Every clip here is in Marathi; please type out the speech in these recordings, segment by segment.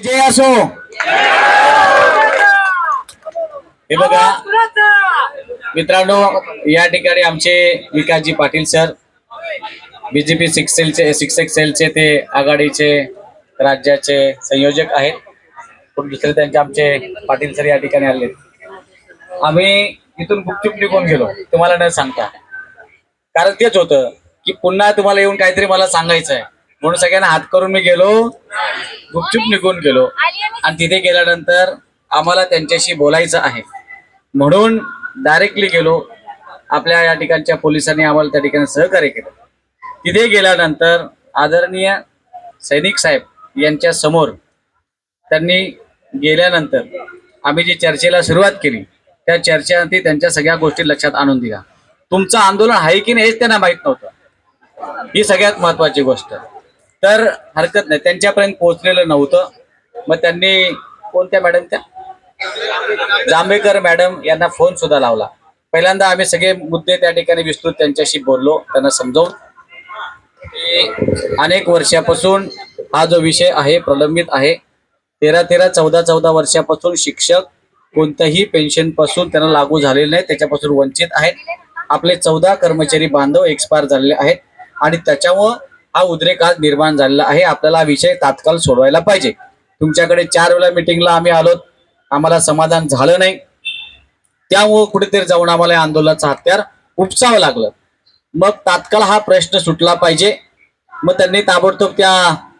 जय असो. हे बघा मित्रांनो या ठिकाणी आमचे विकासजी पाटील सर बीजेपी सिक्स सेलचे सिक्स सेलचे ते आघाडीचे राज्याचे संयोजक आहेत. पण दुसरे त्यांचे आमचे पाटील सर या ठिकाणी आले आम्ही इथून गुपचूप निघून गेलो. तुम्हाला न सांगता. कारण तेच होतं की पुन्हा तुम्हाला येऊन काहीतरी मला सांगायचं आहे म्हणून सगळ्यांना हात करून मी गेलो. गुपचूप निघून गेलो. आणि तिथे गेल्यानंतर आम्हाला त्यांच्याशी बोलायचं आहे. म्हणून डायरेक्टली गेलो. आपल्या या ठिकाणच्या पोलिसांनी आम्हाला त्या ठिकाणी सहकार्य केलं. तिथे गेल्यानंतर आदरणीय सैनिक साहेब यांच्या समोर त्यांनी गेल्यानंतर आम्ही जी चर्चेला सुरुवात केली त्या चर्चेनंतर त्यांच्या सगळ्या गोष्टी लक्षात आणून दिल्या. तुमचं आंदोलन आहे की नाही हेच त्यांना माहीत नव्हतं. ही सगळ्यात महत्वाची गोष्ट. तर हरकत नाही. त्यांच्यापर्यंत पोहोचलेलं नव्हतं. मग त्यांनी कोणत्या मॅडम त्या? जांभेकर मॅडम यांना फोन सुद्धा लावला. पहिल्यांदा आम्ही सगळे मुद्दे त्या ठिकाणी विस्तृत त्यांच्याशी बोललो त्यांना समजावून. अनेक वर्षापासून हा जो विषय आहे प्रलंबित आहे. तेरा तेरा चौदा चौदा वर्षापासून शिक्षक कोणत्याही पेन्शनपासून त्यांना लागू झालेले नाही त्याच्यापासून वंचित आहेत. आपले चौदा कर्मचारी बांधव एक्सपायर झालेले आहेत. आणि त्याच्यामुळं हा उद्रेक आज निर्माण झालेला आहे. आपल्याला हा विषय तात्काळ सोडवायला पाहिजे. तुमच्याकडे चार वेळा मिटिंगला आम्ही आलो आम्हाला समाधान झालं नाही. त्यामुळं कुठेतरी जाऊन आम्हाला या हत्यार उपसावं लागलं. मग तात्काळ हा प्रश्न सुटला पाहिजे. मग त्यांनी ताबडतोब त्या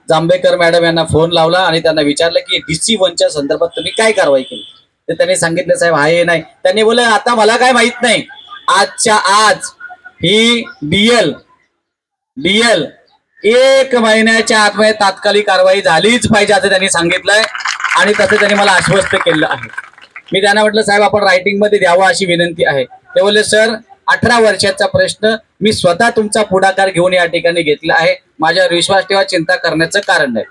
जांभेकर मॅडम यांना फोन लावला आणि त्यांना विचारलं की डीसी वनच्या संदर्भात तुम्ही काय कारवाई केली? तर त्यांनी सांगितलं साहेब हा हे नाही. त्यांनी बोललं आता मला काय माहीत नाही. आजच्या आज ही डीएल डीएल एक महिन्याच्या आतमध्ये तात्कालिक कारवाई झालीच पाहिजे असं त्यांनी सांगितलंय. आणि तसं त्यांनी मला आश्वस्त केलं आहे. मी त्यांना म्हटलं साहेब आपण रायटिंगमध्ये द्यावं अशी विनंती आहे. ते बोलले सर अठरा वर्षाचा प्रश्न मी स्वतः तुमचा पुढाकार घेऊन या ठिकाणी घेतला आहे. माझ्यावर विश्वास ठेवा चिंता करण्याचं कारण नाही.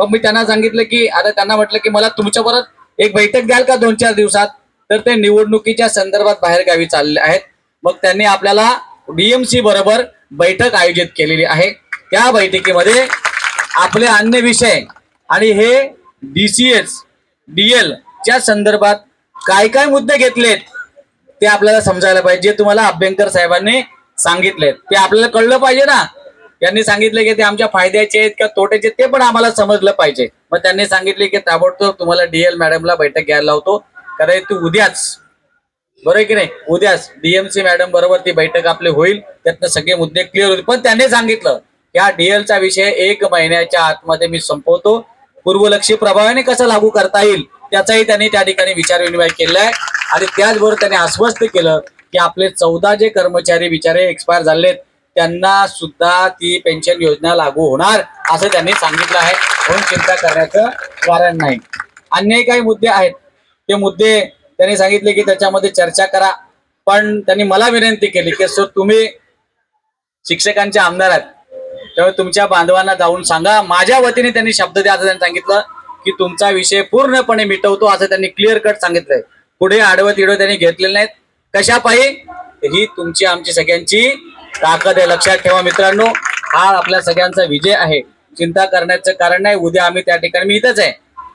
मग मी त्यांना सांगितलं की आता त्यांना म्हटलं की मला तुमच्याबरोबर एक बैठक द्याल का दोन चार दिवसात? तर ते निवडणुकीच्या संदर्भात बाहेरगावी चालले आहेत. मग त्यांनी आपल्याला डीएमसी बरोबर बैठक आयोजित केलेली आहे. त्या बैठकीमध्ये आपले अन्य विषय आणि हे डीसीएस डीएल च्या संदर्भात काय काय मुद्दे घेतलेत ते आपल्याला समजायला पाहिजे जे तुम्हाला अभ्यंकर साहेबांनी सांगितलेत. ते आपल्याला कळलं पाहिजे ना. त्यांनी सांगितले की ते आमच्या फायद्याचे आहेत किंवा तोट्याचे ते पण आम्हाला समजलं पाहिजे. मग त्यांनी सांगितले की ताबडतोब तुम्हाला डीएल मॅडमला बैठक घ्यायला लावतो. कारण ती उद्याच बरोबर आहे की नाही? उद्याच डीएमसी मॅडम बरोबर ती बैठक आपली होईल. त्यातनं सगळे मुद्दे क्लिअर होतील. पण त्यांनी सांगितलं या डीएलचा विषय एक महिन्याच्या आतमध्ये मी संपवतो. पूर्वलक्षी प्रभावाने कसं लागू करता येईल त्याचाही त्यांनी त्या ठिकाणी विचार विनिमय आहे. आणि त्याचबरोबर त्यांनी आश्वस्त केलं की आपले चौदा जे कर्मचारी बिचारे एक्सपायर झालेत त्यांना सुद्धा ती पेन्शन योजना लागू होणार असं त्यांनी सांगितलं आहे. म्हणून चिंता करण्याचं कारण नाही. अन्य काही मुद्दे आहेत? ते मुद्दे त्यांनी सांगितले की त्याच्यामध्ये चर्चा करा. पण त्यांनी मला विनंती केली की सर तुम्ही शिक्षकांचे आमदार आहेत. त्यामुळे तुमच्या बांधवांना जाऊन सांगा. माझ्या वतीने त्यांनी शब्द द्या असं त्यांनी सांगितलं की तुमचा विषय पूर्णपणे मिटवतो असं त्यांनी क्लिअर कट सांगितलंय. पुढे आडवं तिडवं त्यांनी घेतलेले नाहीत. कशा पाहिजे ही तुमची आमची सगळ्यांची ताकद आहे. लक्षात ठेवा मित्रांनो हा आपल्या सगळ्यांचा विजय आहे. चिंता करण्याचं कारण नाही. उद्या आम्ही त्या ठिकाणी मी इथंच आहे.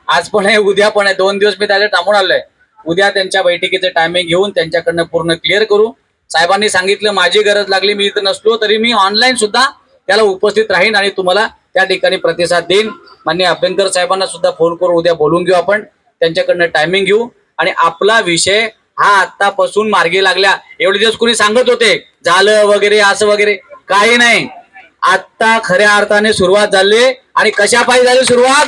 आज पण आहे उद्या पण आहे. दोन दिवस मी त्याला थांबून आलोय. उद्या त्यांच्या बैठकीचं टायमिंग घेऊन त्यांच्याकडनं पूर्ण क्लिअर करू. साहेबांनी सांगितलं माझी गरज लागली मी इथं नसलो तरी मी ऑनलाईन सुद्धा त्याला उपस्थित राहीन आणि तुम्हाला त्या ठिकाणी प्रतिसाद देईन. मान्य अभ्यंकर साहेबांना सुद्धा फोन करून उद्या बोलून घेऊ आपण. त्यांच्याकडनं टायमिंग घेऊ. आणि आपला विषय हा आतापासून मार्गी लागल्या. एवढे दिवस कोणी सांगत होते झालं वगैरे असं वगैरे. काही नाही. आता खऱ्या अर्थाने सुरुवात झाली आणि कशा पाहिजे झाली सुरुवात?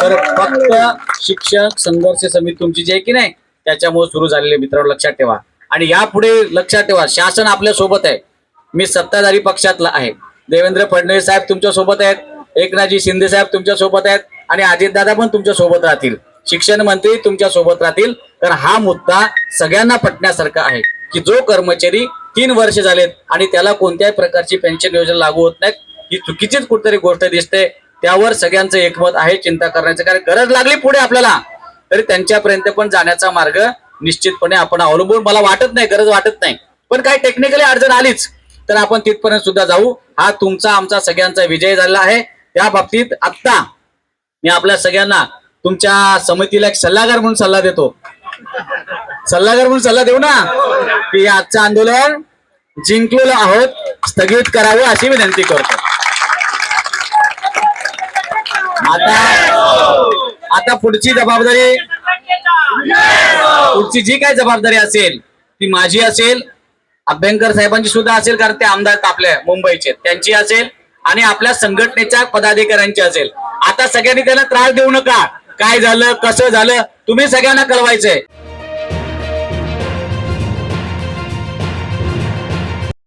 तर फक्त शिक्षक संघर्ष समिती तुमची जी आहे की नाही त्याच्यामुळे सुरू झालेले मित्रांनो लक्षात ठेवा. आणि यापुढे लक्षात ठेवा शासन आपल्यासोबत आहे. मी सत्ताधारी पक्षातला आहे. देवेंद्र फडणवीस साहेब तुमच्यासोबत आहेत. एकनाथजी शिंदे साहेब तुमच्यासोबत आहेत. आणि अजितदादा पण तुमच्यासोबत राहतील. शिक्षण मंत्री तुमच्यासोबत राहतील. तर हा मुद्दा सगळ्यांना पटण्यासारखा आहे की जो कर्मचारी तीन वर्ष झालेत आणि त्याला कोणत्याही प्रकारची पेन्शन योजना लागू होत नाहीत. ही चुकीचीच कुठतरी गोष्ट दिसते. त्यावर सगळ्यांचं एकमत आहे चिंता करण्याचं कारण गरज लागली पुढे आपल्याला. तरी त्यांच्यापर्यंत पण जाण्याचा मार्ग निश्चितपणे आपण अवलंबून मला वाटत नाही गरज वाटत नाही. पण काही टेक्निकली अडचण आलीच. तर आपण तिथपर्यंत सुद्धा जाऊ. हा तुमचा आमचा सगळ्यांचा विजय झाला आहे. त्या बाबतीत आत्ता मी आपल्या सगळ्यांना तुमच्या समितीला एक सल्लागार म्हणून सल्ला देतो. सल्लागार म्हणून सल्ला देऊ ना? की आजचं आंदोलन जिंकलेलो आहोत स्थगित करावं अशी विनंती करतो. आता आता पुढची जबाबदारी? पुढची जी काय जबाबदारी असेल ती माझी असेल. अभ्यंकर साहेबांची सुद्धा असेल कारण ते आमदार आपल्या मुंबईचे. त्यांची असेल आणि आपल्या संघटनेच्या पदाधिकाऱ्यांची असेल. आता सगळ्यांनी त्यांना त्रास देऊ नका. काय झालं कसं झालं तुम्ही सगळ्यांना कळवायचंय.